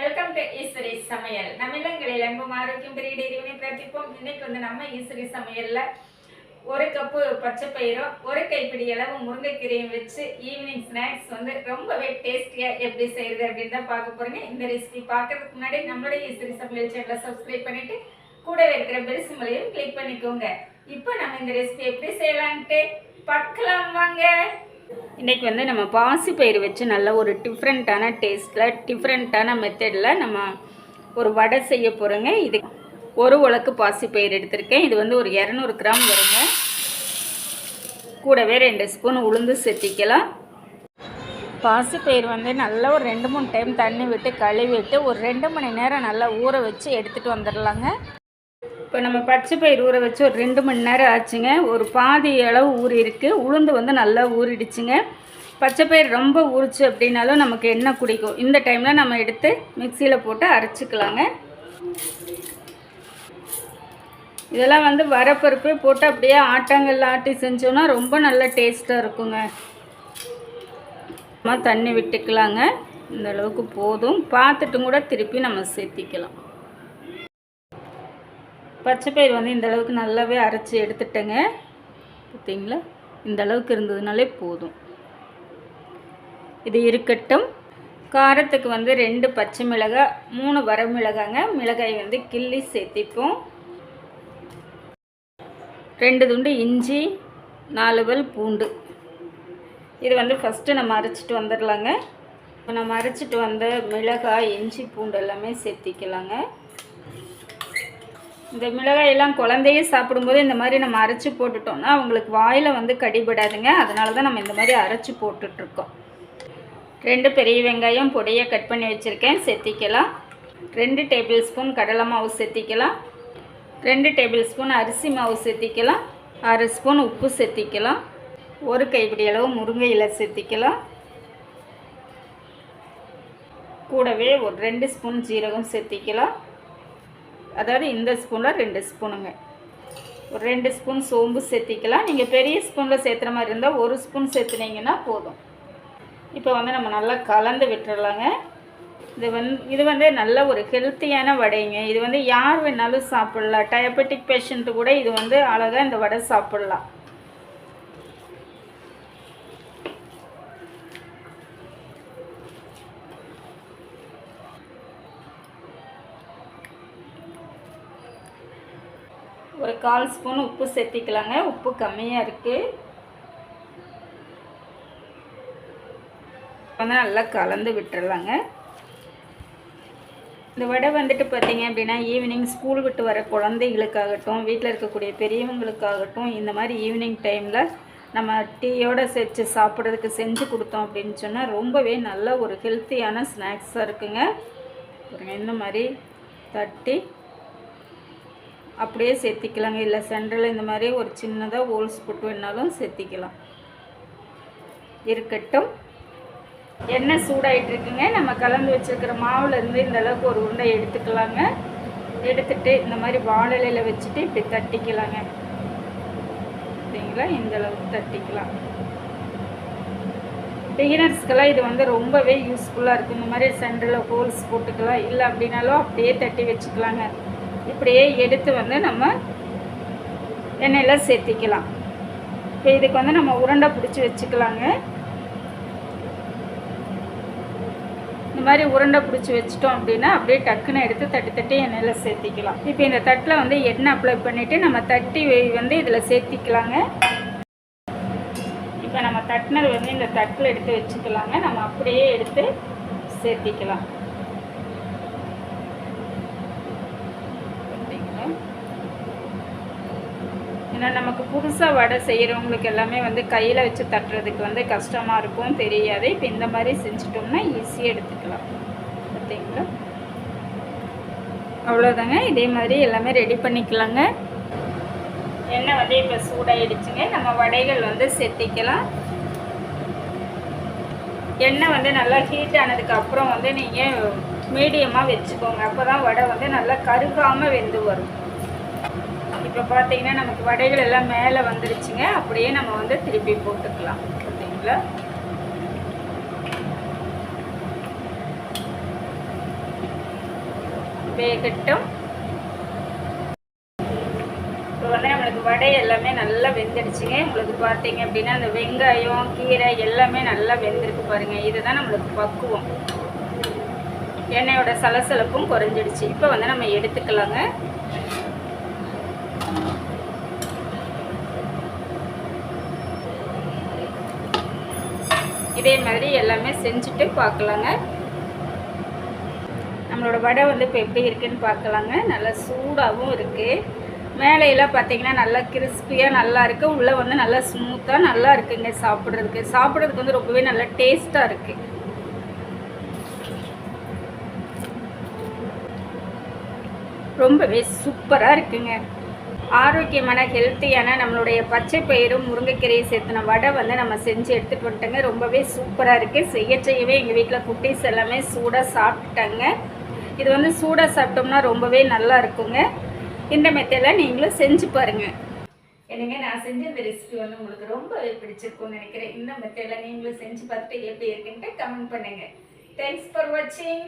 Welcome to Eswari சமையல் நம்ம இல்லங்களில் அன்பும் ஆரோக்கியம் பெரிய இறைவனை பிரார்த்திப்போம். இன்னைக்கு வந்து நம்ம ஈஸ்வரி சமையலில் ஒரு கப்பு பச்சை பயிரும் ஒரு கைப்பிடி அளவு முருங்கைக்கீரையும் வச்சு ஈவினிங் ஸ்நாக்ஸ் வந்து ரொம்பவே டேஸ்டியாக எப்படி செய்யுது அப்படின்னு தான் பார்க்க போகிறீங்க இந்த ரெசிபி பார்க்கறதுக்கு முன்னாடி நம்மளுடைய ஈஸ்வரி சமையல் சேனலை சப்ஸ்கிரைப் பண்ணிவிட்டு கூடவே இருக்கிற பெல் சிம்பளையும் கிளிக் பண்ணிக்கோங்க. இப்போ நம்ம இந்த ரெசிபி எப்படி செய்யலான்ட்டு பார்க்கலாம் வாங்க. இன்றைக்கி வந்து நம்ம பாசிப்பயிறு வச்சு நல்ல ஒரு டிஃப்ரெண்ட்டான டேஸ்ட்டில் டிஃப்ரெண்ட்டான மெத்தடில் நம்ம ஒரு வடை செய்ய போகிறோங்க இது ஒரு உலக்கு பாசிப்பயிறு எடுத்திருக்கேன். இது வந்து ஒரு இரநூறு கிராம் வருங்க. கூடவே ரெண்டு ஸ்பூன் உளுந்து சேர்த்திக்கலாம் பாசிப்பயிர் வந்து நல்லா ஒரு ரெண்டு மூணு டைம் தண்ணி விட்டு கழுவிட்டு ஒரு ரெண்டு மணி நேரம் நல்லா ஊற வச்சு எடுத்துகிட்டு வந்துடலாங்க இப்போ நம்ம பச்சை பயிர் ஊற வச்சு ஒரு ரெண்டு மணி நேரம் ஆச்சுங்க. ஒரு பாதி அளவு ஊறி இருக்கு. உளுந்து வந்து நல்லா ஊறிடுச்சுங்க. பச்சை பயிர் ரொம்ப ஊறிச்சு அப்படின்னாலும் நமக்கு எண்ணெய் குடிக்கும். இந்த டைமில் நம்ம எடுத்து மிக்சியில் போட்டு அரைச்சிக்கலாங்க. இதெல்லாம் வந்து வரப்பருப்பே போட்டு அப்படியே ஆட்டாங்கல்ல ஆட்டி செஞ்சோன்னா ரொம்ப நல்ல டேஸ்ட்டாக இருக்குங்க. தண்ணி விட்டுக்கலாங்க. இந்த அளவுக்கு போதும். பார்த்துட்டும் கூட திருப்பி நம்ம சேர்த்திக்கலாம். பச்சை பயிர் வந்து இந்த அளவுக்கு நல்லாவே அரைச்சி எடுத்துட்டேங்க. பார்த்தீங்களா இந்த அளவுக்கு இருந்ததுனாலே போதும். இது இருக்கட்டும். காரத்துக்கு வந்து ரெண்டு பச்சை மிளகாய் மூணு வர மிளகாங்க. மிளகாய் வந்து கிள்ளி சேர்த்திப்போம். ரெண்டு துண்டு இஞ்சி நாலு பல் பூண்டு. இது வந்து ஃபஸ்ட்டு நம்ம அரைச்சிட்டு வந்துடலாங்க இப்போ நம்ம அரைச்சிட்டு வந்த மிளகாய் இஞ்சி பூண்டு எல்லாமே சேர்த்திக்கலாங்க. இந்த மிளகாயெல்லாம் குழந்தையே சாப்பிடும்போது இந்த மாதிரி நம்ம அரைச்சி போட்டுட்டோம்னா அவங்களுக்கு வாயில் வந்து கடிபடாதுங்க. அதனால தான் நம்ம இந்த மாதிரி அரைச்சி போட்டுட்ருக்கோம். ரெண்டு பெரிய வெங்காயம் பொடியை கட் பண்ணி வச்சுருக்கேன். செத்திக்கலாம். ரெண்டு டேபிள் ஸ்பூன் கடலை மாவு சேர்த்திக்கலாம் ரெண்டு டேபிள் ஸ்பூன் அரிசி மாவு சேர்த்திக்கலாம் அரை ஸ்பூன் உப்பு சேர்த்திக்கலாம் ஒரு கைப்பிடி அளவு முருங்கை இலை சேர்த்திக்கலாம் கூடவே ஒரு ரெண்டு ஸ்பூன் ஜீரகம் சேர்த்திக்கலாம் அதாவது இந்த ஸ்பூனில் ரெண்டு ஸ்பூனுங்க. ஒரு ரெண்டு ஸ்பூன் சோம்பு சேர்த்திக்கலாம். நீங்கள் பெரிய ஸ்பூனில் சேர்த்துற மாதிரி இருந்தால் ஒரு ஸ்பூன் சேர்த்துனீங்கன்னா போதும். இப்போ வந்து நம்ம நல்லா கலந்து விட்டுறலாங்க. இது வந்து இது வந்து நல்ல ஒரு ஹெல்த்தியான வடைங்க. இது வந்து யார் வேணாலும் சாப்பிட்லாம். டயபெட்டிக் பேஷண்ட்டு கூட இது வந்து அழகாக இந்த வடை சாப்பிட்லாம். ஒரு கால் ஸ்பூன் உப்பு சேர்த்திக்கலாங்க. உப்பு கம்மியாக இருக்குது வந்து நல்லா கலந்து விட்டுடலாங்க இந்த வடை வந்துட்டு பார்த்தீங்க அப்படின்னா ஈவினிங் ஸ்கூல் விட்டு வர குழந்தைகளுக்காகட்டும் வீட்டில் இருக்கக்கூடிய பெரியவங்களுக்காகட்டும் இந்த மாதிரி ஈவினிங் டைமில் நம்ம டீயோடு செஞ்சு சாப்பிட்றதுக்கு செஞ்சு கொடுத்தோம் அப்படின்னு சொன்னால் ரொம்பவே நல்ல ஒரு ஹெல்த்தியான ஸ்நாக்ஸாக இருக்குங்க. இந்த மாதிரி தட்டி அப்படியே சேர்த்திக்கலாங்க. இல்லை சென்டரில் இந்த மாதிரி ஒரு சின்னதாக ஹோல்ஸ் போட்டு வேணாலும் சேர்த்திக்கலாம். இருக்கட்டும். எண்ணெய் சூடாயிட்டிருக்குங்க. நம்ம கலந்து வச்சுருக்கிற மாவுலேருந்து இந்த அளவுக்கு ஒரு உருண்டை எடுத்துக்கலாங்க. எடுத்துட்டு இந்த மாதிரி வாழலையில் வச்சுட்டு இப்படி தட்டிக்கலாங்க. சரிங்களா? இந்த அளவுக்கு தட்டிக்கலாம். பிகினர்ஸ்க்கெல்லாம் இது வந்து ரொம்பவே யூஸ்ஃபுல்லாக இருக்குது இந்த மாதிரி சென்டரில் ஹோல்ஸ் போட்டுக்கலாம். இல்லை அப்படின்னாலும் அப்படியே தட்டி வச்சுக்கலாங்க. இப்படியே எடுத்து வந்து நம்ம எண்ணெயில் சேர்த்திக்கலாம். இப்போ இதுக்கு வந்து நம்ம உருண்டை பிடிச்சி வச்சுக்கலாங்க. இந்த மாதிரி உருண்டை பிடிச்சி வச்சிட்டோம் அப்படின்னா அப்படியே டக்குன்னு எடுத்து தட்டி தட்டி எண்ணெயில் சேர்த்திக்கலாம். இப்போ இந்த தட்டில் வந்து எண்ணெய் அப்ளை பண்ணிவிட்டு நம்ம தட்டி வந்து இதில் சேர்த்திக்கலாங்க. இப்போ நம்ம தட்டினது வந்து இந்த தட்டில் எடுத்து வச்சுக்கலாங்க. நம்ம அப்படியே எடுத்து சேர்த்திக்கலாம். ஏன்னா நமக்கு புதுசாக வடை செய்கிறவங்களுக்கு எல்லாமே வந்து கையில் வச்சு தட்டுறதுக்கு வந்து கஷ்டமாக இருக்கும் தெரியாது. இப்போ இந்த மாதிரி செஞ்சிட்டோம்னா ஈஸியாக எடுத்துக்கலாம். பார்த்தீங்களா? அவ்வளோதாங்க இதே மாதிரி எல்லாமே ரெடி பண்ணிக்கலாங்க. எண்ணெய் வந்து இப்போ சூடாகிடுச்சுங்க நம்ம வடைகள் வந்து செத்திக்கலாம். எண்ணெய் வந்து நல்லா ஹீட் ஆனதுக்கு அப்புறம் வந்து நீங்கள் மீடியமாக வச்சுக்கோங்க. அப்போ தான் வடை வந்து நல்லா கருகாமல் வெந்து வரும். இப்போ பார்த்தீங்கன்னா நமக்கு வடைகள் எல்லாம் மேலே வந்துருச்சுங்க. அப்படியே நம்ம வந்து திருப்பி போட்டுக்கலாம். ஓகேங்களா வேகட்டும். இப்போ வந்து நம்மளுக்கு வடை எல்லாமே நல்லா வெந்துடுச்சுங்க. உங்களுக்கு பார்த்தீங்க அப்படின்னா அந்த வெங்காயம் கீரை எல்லாமே நல்லா வெந்திருக்கு பாருங்க. இதுதான் நம்மளுக்கு பக்குவம். எண்ணெயோட சலசலப்பும் குறைஞ்சிடுச்சு. இப்போ வந்து நம்ம எடுத்துக்கலாங்க. இதே மாதிரி எல்லாமே செஞ்சுட்டு பார்க்கலாங்க. நம்மளோட வடை வந்து இப்போ எப்படி இருக்குன்னு பார்க்கலாங்க. நல்லா சூடாகவும் இருக்குது மேலையெல்லாம் பார்த்தீங்கன்னா நல்லா கிறிஸ்பியாக நல்லா இருக்குது உள்ளே வந்து நல்லா ஸ்மூத்தாக நல்லா இருக்குங்க சாப்பிட்றதுக்கு. சாப்பிட்றதுக்கு வந்து ரொம்பவே நல்லா டேஸ்ட்டாக இருக்குது ரொம்பவே சூப்பராக இருக்குங்க. ஆரோக்கியமான ஹெல்த்தியான நம்மளுடைய பச்சை பயிரும் முருங்கைக்கீரையும் சேர்த்துன வடை வந்து நம்ம செஞ்சு எடுத்துகிட்டு வந்துட்டோங்க. ரொம்பவே சூப்பராக இருக்குது செய்ய செய்யவே எங்கள் வீட்டில் குட்டீஸ் எல்லாமே சூடாக சாப்பிட்டாங்க. இது வந்து சூடாக சாப்பிட்டோம்னா ரொம்பவே நல்லா இருக்குங்க. இந்த மெத்தடில் நீங்களும் செஞ்சு பாருங்கள் என்னங்க நான் செஞ்ச இந்த ரெசிபி வந்து உங்களுக்கு ரொம்பவே பிடிச்சிருக்கும்னு நினைக்கிறேன். இந்த மெத்தடில் நீங்களும் செஞ்சு பார்த்துட்டு எப்படி இருக்குன்ட்டு கமெண்ட் பண்ணுங்கள் தேங்க்ஸ் ஃபார் வாட்சிங்